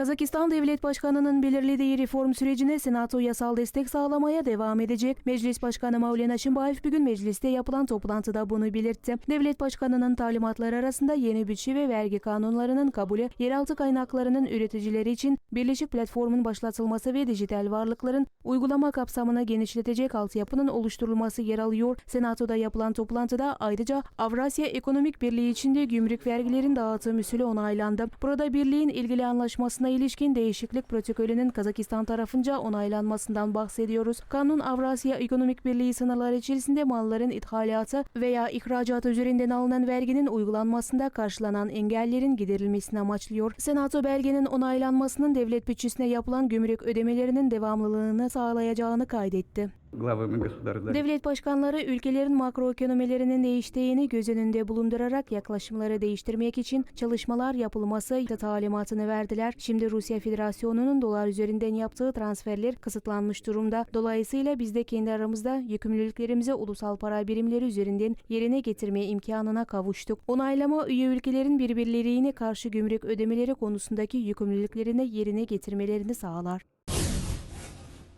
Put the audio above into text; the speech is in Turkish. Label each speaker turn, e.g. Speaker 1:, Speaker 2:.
Speaker 1: Kazakistan Devlet Başkanı'nın belirlediği reform sürecine Senato yasal destek sağlamaya devam edecek. Meclis Başkanı Mevlana Şimbayev bugün mecliste yapılan toplantıda bunu belirtti. Devlet Başkanı'nın talimatları arasında yeni bütçe ve vergi kanunlarının kabulü, yeraltı kaynaklarının üreticileri için birleşik platformun başlatılması ve dijital varlıkların uygulama kapsamını genişletecek altyapının oluşturulması yer alıyor. Senato'da yapılan toplantıda ayrıca Avrasya Ekonomik Birliği içinde gümrük vergilerin dağıtım usulü onaylandı. Burada birliğin ilgili anlaşmasına ilişkin değişiklik protokolünün Kazakistan tarafınca onaylanmasından bahsediyoruz. Kanun Avrasya Ekonomik Birliği sınırları içerisinde malların ithalatı veya ihracatı üzerinden alınan verginin uygulanmasında karşılanan engellerin giderilmesini amaçlıyor. Senato belgenin onaylanmasının devlet bütçesine yapılan gümrük ödemelerinin devamlılığını sağlayacağını kaydetti. Devlet başkanları ülkelerin makroekonomilerinin değiştiğini göz önünde bulundurarak yaklaşımları değiştirmek için çalışmalar yapılması talimatını verdiler. Şimdi Rusya Federasyonu'nun dolar üzerinden yaptığı transferler kısıtlanmış durumda. Dolayısıyla biz de kendi aramızda yükümlülüklerimizi ulusal para birimleri üzerinden yerine getirme imkanına kavuştuk. Onaylama üye ülkelerin birbirlerine karşı gümrük ödemeleri konusundaki yükümlülüklerini yerine getirmelerini sağlar.